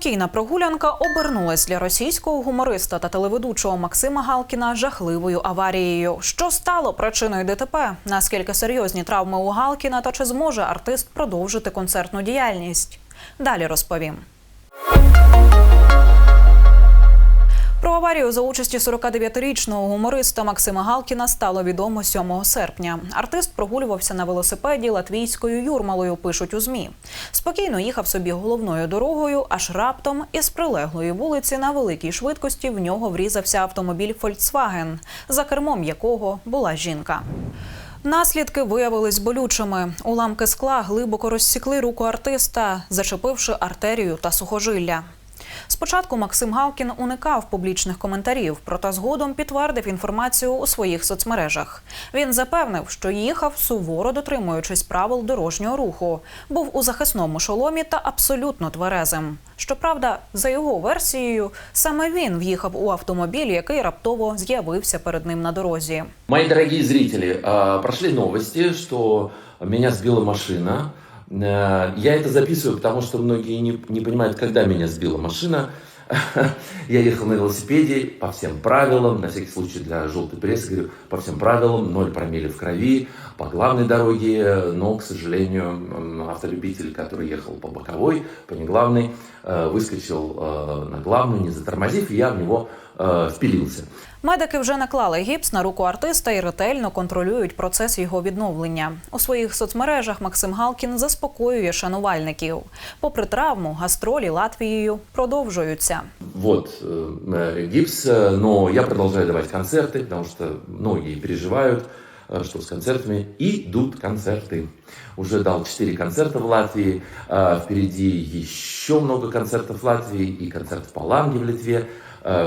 Спокійна прогулянка обернулась для російського гумориста та телеведучого Максима Галкіна жахливою аварією. Що стало причиною ДТП? Наскільки серйозні травми у Галкіна та чи зможе артист продовжити концертну діяльність? Далі розповім. Про аварію за участі 49-річного гумориста Максима Галкіна стало відомо 7 серпня. Артист прогулювався на велосипеді латвійською юрмалою. Пишуть у змі. Спокійно їхав собі головною дорогою, аж раптом із прилеглої вулиці на великій швидкості в нього врізався автомобіль Volkswagen, за кермом якого була жінка. Наслідки виявились болючими. Уламки скла глибоко розсікли руку артиста, зачепивши артерію та сухожилля. Спочатку Максим Галкін уникав публічних коментарів, проте згодом підтвердив інформацію у своїх соцмережах. Він запевнив, що їхав суворо дотримуючись правил дорожнього руху, був у захисному шоломі та абсолютно тверезим. Щоправда, за його версією, саме він в'їхав у автомобіль, який раптово з'явився перед ним на дорозі. Мои дорогие зрители, а, прошли новости, что меня сбила машина. Э, Я это записываю, потому что многие не, не понимают, когда меня сбила машина. Я ехал на велосипеде по всем правилам, на всякий случай для желтой прессы говорю, по всем правилам, 0 промилле в крови, по главной дороге, но, к сожалению, автолюбитель, который ехал по боковой, по неглавной, выскочил э, на главную, не затормозив, и я в него э, впилился. Медики вже наклали гіпс на руку артиста і ретельно контролюють процес його відновлення. У своїх соцмережах Максим Галкін заспокоює шанувальників. Попри травму, гастролі Латвією продовжуються. Вот э, э, гипс, э, но я продолжаю давать концерты, потому что многие переживают, э, что с концертами идут концерты. Уже дал 4 концерта в Латвии, впереди еще много концертов в Латвии и концерт в Паланге в Литве.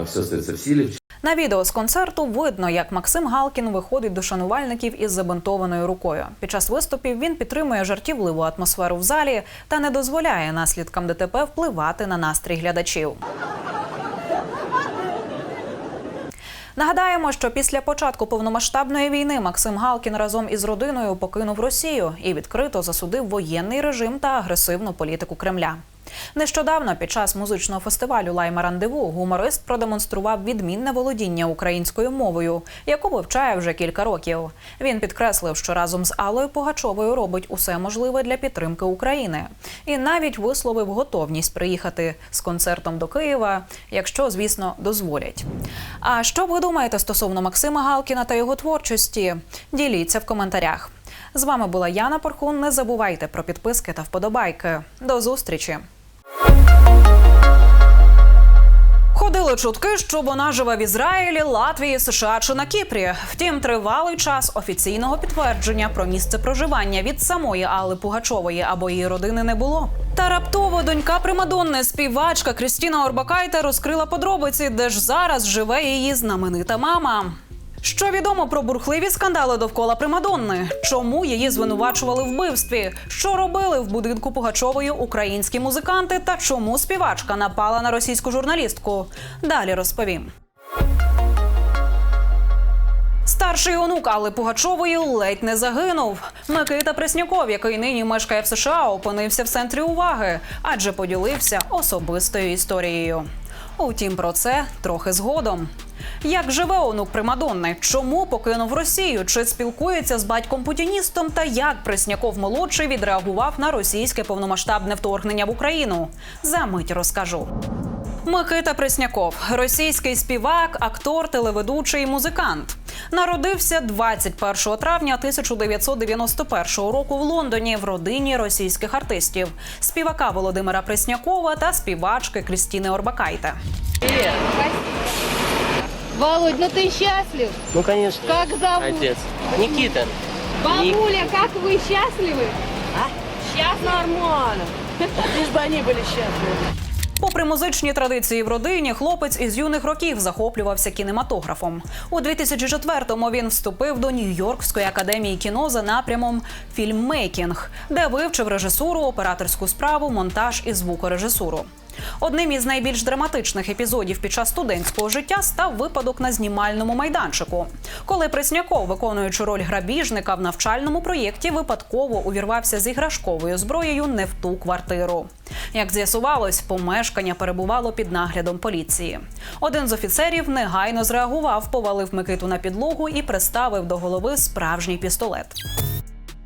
Все остается в силе. На відео з концерту видно, як Максим Галкін виходить до шанувальників із забинтованою рукою. Під час виступів він підтримує жартівливу атмосферу в залі та не дозволяє наслідкам ДТП впливати на настрій глядачів. Нагадаємо, що після початку повномасштабної війни Максим Галкін разом із родиною покинув Росію і відкрито засудив воєнний режим та агресивну політику Кремля. Нещодавно під час музичного фестивалю Лайма Рандеву гуморист продемонстрував відмінне володіння українською мовою, яку вивчає вже кілька років. Він підкреслив, що разом з Аллою Пугачовою робить усе можливе для підтримки України, і навіть висловив готовність приїхати з концертом до Києва, якщо, звісно, дозволять. А що ви думаєте стосовно Максима Галкіна та його творчості? Діліться в коментарях. З вами була Яна Порхун. Не забувайте про підписки та вподобайки. До зустрічі! Ходили чутки, що вона живе в Ізраїлі, Латвії, США чи на Кіпрі. Втім, тривалий час офіційного підтвердження про місце проживання від самої Алли Пугачової або її родини не було. Та раптово донька Примадонни, співачка Крістіна Орбакайте розкрила подробиці, де ж зараз живе її знаменита мама. Що відомо про бурхливі скандали довкола Примадонни? Чому її звинувачували в вбивстві? Що робили в будинку Пугачової українські музиканти? Та чому співачка напала на російську журналістку? Далі розповім. Старший онук Алли Пугачової ледь не загинув. Микита Пресняков, який нині мешкає в США, опинився в центрі уваги, адже поділився особистою історією. Утім, про це трохи згодом. Як живе онук Примадонни? Чому покинув Росію? Чи спілкується з батьком путіністом? Та як Пресняков молодший відреагував на російське повномасштабне вторгнення в Україну? За мить розкажу. Микита Пресняков, російський співак, актор, телеведучий, музикант. Народився 21 травня 1991 року в Лондоні в родині російських артистів, співака Володимира Преснякова та співачки Крістіни Орбакайте. Володь, ну ты счастлив? Ну, конечно. Как зовут? Отец. Никита. Бабуля, как вы счастливы? Сейчас нормально. Лишь бы они были счастливы. Попри музичні традиції в родині, хлопець із юних років захоплювався кінематографом. У 2004-му він вступив до Нью-Йоркської академії кіно за напрямом фільммейкінг, де вивчив режисуру, операторську справу, монтаж і звукорежисуру. Одним із найбільш драматичних епізодів під час студентського життя став випадок на знімальному майданчику, коли Пресняков, виконуючи роль грабіжника в навчальному проєкті, випадково увірвався з іграшковою зброєю не в ту квартиру. Як з'ясувалось, помешкання перебувало під наглядом поліції. Один з офіцерів негайно зреагував, повалив Микиту на підлогу і приставив до голови справжній пістолет.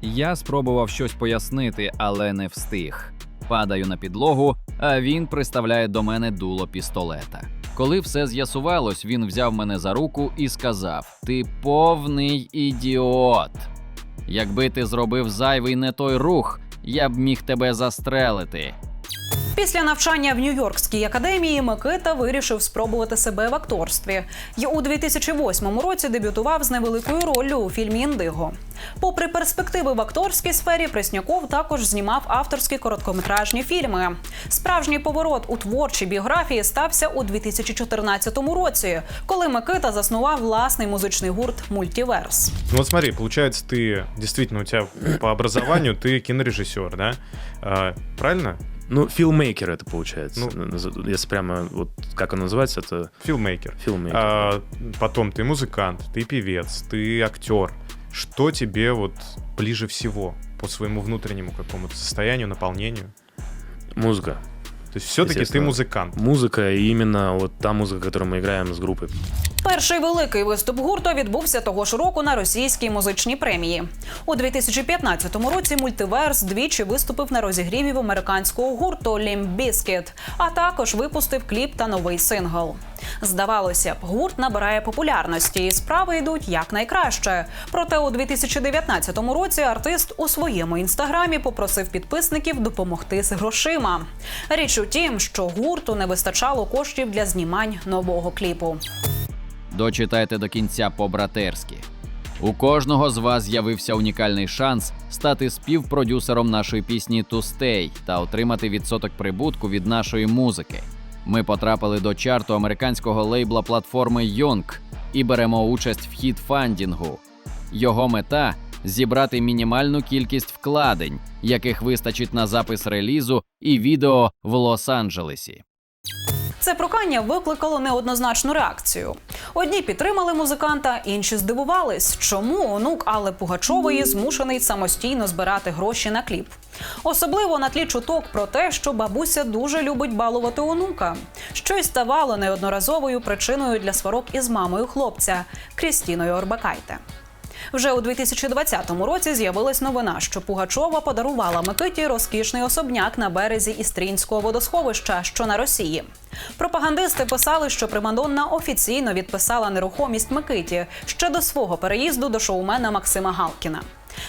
Я спробував щось пояснити, але не встиг. Падаю на підлогу, а він приставляє до мене дуло пістолета. Коли все з'ясувалось, він взяв мене за руку і сказав: Ти повний ідіот. Якби ти зробив зайвий не той рух, я б міг тебе застрелити. Після навчання в Нью-Йоркській академії Микита вирішив спробувати себе в акторстві. І у 2008 році дебютував з невеликою роллю у фільмі Індиго. Попри перспективи в акторській сфері, Пресняков також знімав авторські короткометражні фільми. Справжній поворот у творчій біографії стався у 2014 році, коли Микита заснував власний музичний гурт Мультіверс. Ну вот смотри, получается, ты действительно у тебя по образованию ты кинорежиссер, да? А, правильно? Ну, филмейкер это получается. Ну. Ну, если прямо вот как он называется, это Филмейкер. филмейкер. А, потом ты музыкант, ты певец, ты актер. Что тебе вот ближе всего по своему внутреннему какому-то состоянию, наполнению? Музыка. То есть все-таки ты музыкант. Музыка и именно вот та музыка, которую мы играем с группой. Перший великий виступ гурту відбувся того ж року на російській музичній премії. У 2015 році мультиверс двічі виступив на розігріві в американського гурту Limp а також випустив кліп та новий сингл. Здавалося б, гурт набирає популярності і справи йдуть якнайкраще. Проте у 2019 році артист у своєму інстаграмі попросив підписників допомогти з грошима. Річ у тім, що гурту не вистачало коштів для знімань нового кліпу. Дочитайте до кінця по-братерськи. У кожного з вас з'явився унікальний шанс стати співпродюсером нашої пісні «To Stay» та отримати відсоток прибутку від нашої музики. Ми потрапили до чарту американського лейбла платформи Young і беремо участь в хіт-фандінгу. Його мета зібрати мінімальну кількість вкладень, яких вистачить на запис релізу і відео в Лос-Анджелесі. Це прохання викликало неоднозначну реакцію. Одні підтримали музиканта, інші здивувались, чому онук Алли Пугачової змушений самостійно збирати гроші на кліп. Особливо на тлі чуток про те, що бабуся дуже любить балувати онука, що й ставало неодноразовою причиною для сварок із мамою хлопця Крістіною Орбакайте. Вже у 2020 році з'явилась новина, що Пугачова подарувала Микиті розкішний особняк на березі Істрінського водосховища, що на Росії. Пропагандисти писали, що Примадонна офіційно відписала нерухомість Микиті ще до свого переїзду до шоумена Максима Галкіна.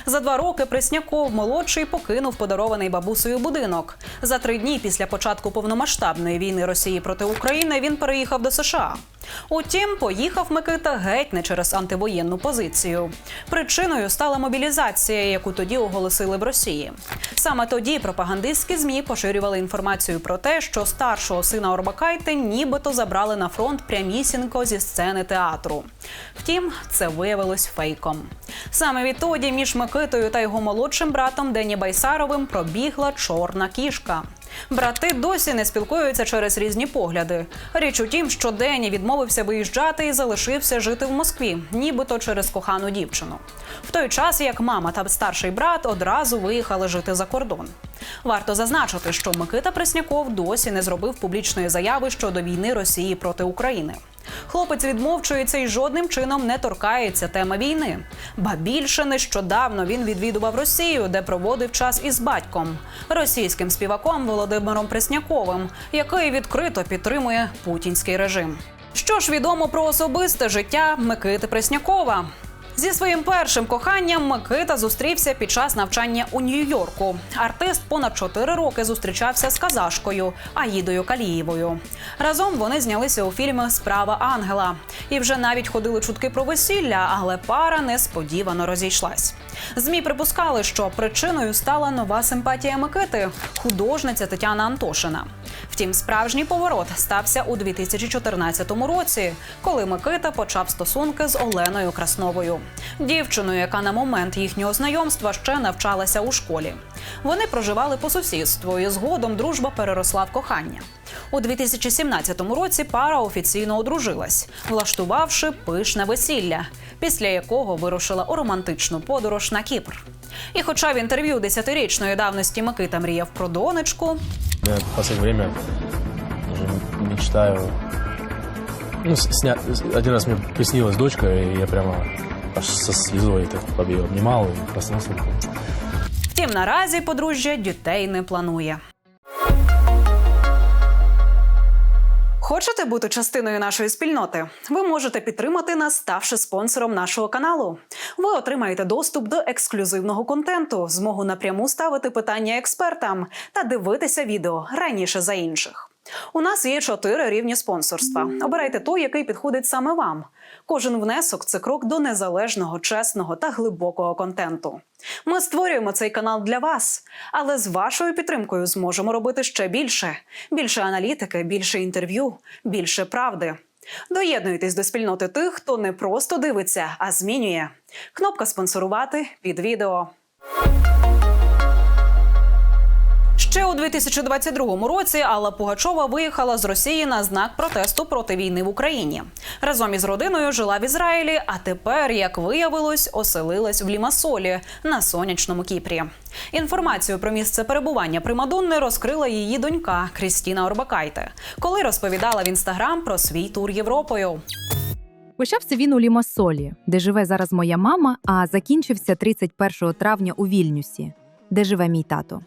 За два роки Пресняков молодший покинув подарований бабусею будинок. За три дні після початку повномасштабної війни Росії проти України він переїхав до США. Утім, поїхав Микита геть не через антивоєнну позицію. Причиною стала мобілізація, яку тоді оголосили в Росії. Саме тоді пропагандистські змі поширювали інформацію про те, що старшого сина Орбакайте нібито забрали на фронт прямісінько зі сцени театру. Втім, це виявилось фейком. Саме відтоді між Микитою та його молодшим братом Дені Байсаровим пробігла чорна кішка. Брати досі не спілкуються через різні погляди. Річ у тім, що Дені відмовився виїжджати і залишився жити в Москві, нібито через кохану дівчину. В той час як мама та старший брат одразу виїхали жити за кордон. Варто зазначити, що Микита Пресняков досі не зробив публічної заяви щодо війни Росії проти України. Хлопець відмовчується і жодним чином не торкається теми війни. Ба більше нещодавно він відвідував Росію, де проводив час із батьком, російським співаком Володимиром Пресняковим, який відкрито підтримує путінський режим. Що ж відомо про особисте життя Микити Преснякова? Зі своїм першим коханням Микита зустрівся під час навчання у Нью-Йорку. Артист понад чотири роки зустрічався з казашкою Аїдою Калієвою. Разом вони знялися у фільмі Справа ангела і вже навіть ходили чутки про весілля, але пара несподівано розійшлась. Змі припускали, що причиною стала нова симпатія Микити художниця Тетяна Антошина. Втім, справжній поворот стався у 2014 році, коли Микита почав стосунки з Оленою Красновою, дівчиною, яка на момент їхнього знайомства ще навчалася у школі. Вони проживали по сусідству, і згодом дружба переросла в кохання. У 2017 році пара офіційно одружилась, влаштувавши пишне весілля, після якого вирушила у романтичну подорож на Кіпр. І хоча в інтерв'ю десятирічної давності Микита мріяв про донечку, Я в время уже мечтаю... Ну, сня... Один раз мне приснилась дочка, и я прямо аж со слезой так ее обнимал и проснулся. Втім, наразі подружжя дітей не планує. Хочете бути частиною нашої спільноти? Ви можете підтримати нас, ставши спонсором нашого каналу. Ви отримаєте доступ до ексклюзивного контенту, змогу напряму ставити питання експертам та дивитися відео раніше за інших. У нас є чотири рівні спонсорства. Обирайте той, який підходить саме вам. Кожен внесок це крок до незалежного, чесного та глибокого контенту. Ми створюємо цей канал для вас, але з вашою підтримкою зможемо робити ще більше: більше аналітики, більше інтерв'ю, більше правди. Доєднуйтесь до спільноти тих, хто не просто дивиться, а змінює. Кнопка спонсорувати під відео. Ще у 2022 році Алла Пугачова виїхала з Росії на знак протесту проти війни в Україні. Разом із родиною жила в Ізраїлі, а тепер, як виявилось, оселилась в Лімасолі на сонячному Кіпрі. Інформацію про місце перебування Примадонни розкрила її донька Крістіна Орбакайте, коли розповідала в інстаграм про свій тур Європою. Почався він у Лімасолі, де живе зараз моя мама, а закінчився 31 травня у Вільнюсі, де живе мій тато.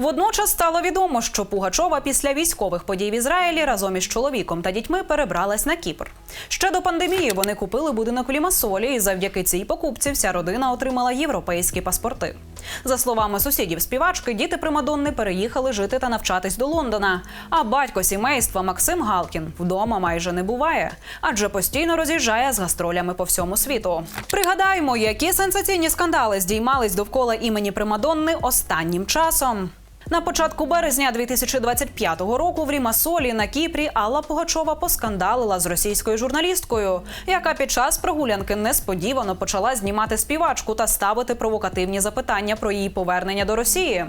Водночас стало відомо, що Пугачова після військових подій в Ізраїлі разом із чоловіком та дітьми перебралась на Кіпр. Ще до пандемії вони купили будинок у Лімасолі, і завдяки цій покупці вся родина отримала європейські паспорти. За словами сусідів співачки, діти Примадонни переїхали жити та навчатись до Лондона. А батько сімейства Максим Галкін вдома майже не буває, адже постійно роз'їжджає з гастролями по всьому світу. Пригадаємо, які сенсаційні скандали здіймались довкола імені Примадонни останнім часом. На початку березня 2025 року в Рімасолі на Кіпрі Алла Пугачова поскандалила з російською журналісткою, яка під час прогулянки несподівано почала знімати співачку та ставити провокативні запитання про її повернення до Росії.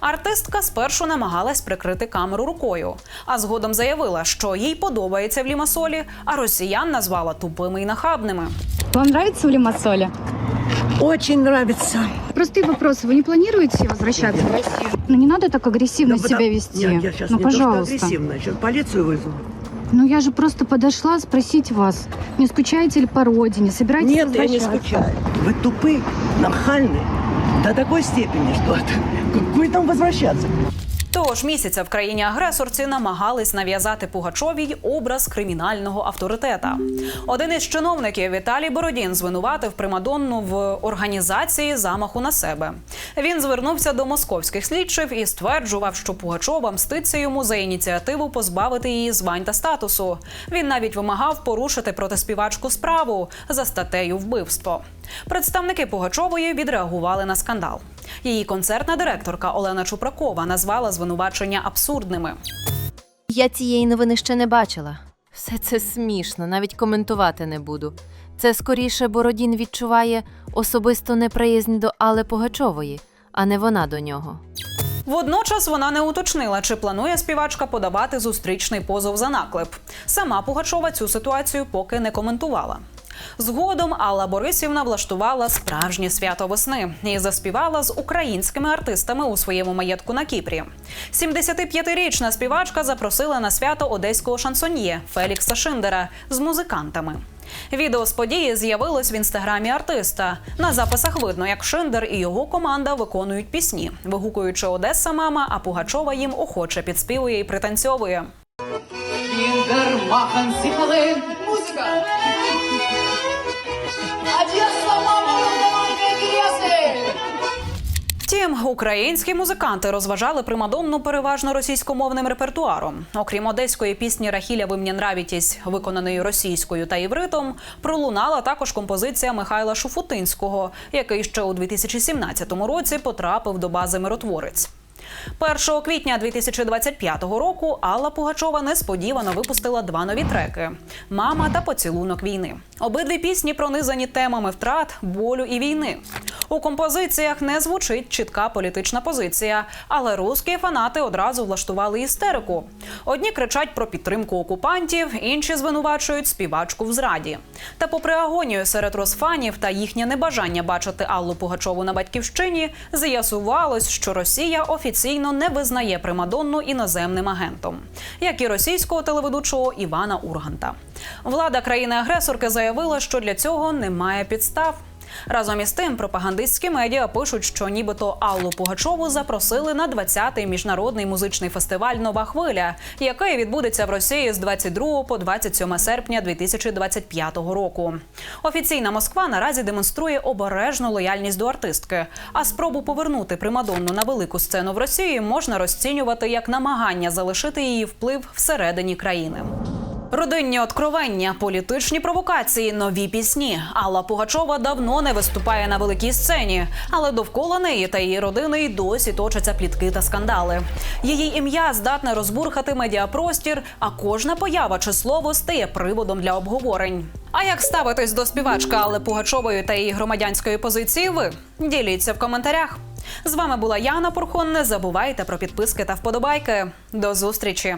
Артистка спершу намагалась прикрити камеру рукою, а згодом заявила, що їй подобається в Лімасолі, а росіян назвала тупими і нахабними. Вам нравится в Лимассоле? Очень нравится. Простой вопрос. Вы не планируете возвращаться в Россию? Ну не надо так агрессивно Да себя потому- вести. Нет, я сейчас ну, не пожалуйста. то, что агрессивно, сейчас полицию вызову. Ну я же просто подошла спросить вас, не скучаете ли по родине, собираетесь Нет, я не скучаю. Вы тупые, нахальные. До такой степени, что какой там возвращаться? Того ж місяця в країні агресорці намагались нав'язати Пугачовій образ кримінального авторитета. Один із чиновників Віталій Бородін звинуватив Примадонну в організації замаху на себе. Він звернувся до московських слідчих і стверджував, що Пугачова мститься йому за ініціативу позбавити її звань та статусу. Він навіть вимагав порушити проти співачку справу за статтею вбивство. Представники Пугачової відреагували на скандал. Її концертна директорка Олена Чупракова назвала звинувачення абсурдними. Я цієї новини ще не бачила. Все це смішно, навіть коментувати не буду. Це скоріше Бородін відчуває особисту неприязнь до Алли Пугачової, а не вона до нього. Водночас вона не уточнила, чи планує співачка подавати зустрічний позов за наклеп. Сама Пугачова цю ситуацію поки не коментувала. Згодом Алла Борисівна влаштувала справжнє свято весни і заспівала з українськими артистами у своєму маєтку на Кіпрі. 75-річна співачка запросила на свято одеського шансоньє Фелікса Шиндера з музикантами. Відео з події з'явилось в інстаграмі артиста. На записах видно, як Шиндер і його команда виконують пісні, вигукуючи Одеса мама, а Пугачова їм охоче підспівує і пританцьовує. Музыка. Втім, українські музиканти розважали примадонну переважно російськомовним репертуаром. Окрім одеської пісні Рахіля ви мені нравітесь», виконаної російською та євритом, пролунала також композиція Михайла Шуфутинського, який ще у 2017 році потрапив до бази Миротворець. 1 квітня 2025 року Алла Пугачова несподівано випустила два нові треки: Мама та поцілунок війни. Обидві пісні пронизані темами втрат, болю і війни. У композиціях не звучить чітка політична позиція, але русські фанати одразу влаштували істерику. Одні кричать про підтримку окупантів, інші звинувачують співачку в зраді. Та попри агонію серед розфанів та їхнє небажання бачити Аллу Пугачову на батьківщині, з'ясувалось, що Росія офіційно офіційно не визнає примадонну іноземним агентом, як і російського телеведучого Івана Урганта. Влада країни-агресорки заявила, що для цього немає підстав. Разом із тим, пропагандистські медіа пишуть, що нібито Аллу Пугачову запросили на 20-й міжнародний музичний фестиваль Нова хвиля, який відбудеться в Росії з 22 по 27 серпня 2025 року. Офіційна Москва наразі демонструє обережну лояльність до артистки. А спробу повернути примадонну на велику сцену в Росії можна розцінювати як намагання залишити її вплив всередині країни. Родинні откровення, політичні провокації, нові пісні. Алла Пугачова давно не виступає на великій сцені, але довкола неї та її родини й досі точаться плітки та скандали. Її ім'я здатне розбурхати медіапростір, а кожна поява чи слово стає приводом для обговорень. А як ставитись до співачки Алли Пугачової та її громадянської позиції? Ви діліться в коментарях. З вами була Яна Пурхон. Не забувайте про підписки та вподобайки. До зустрічі!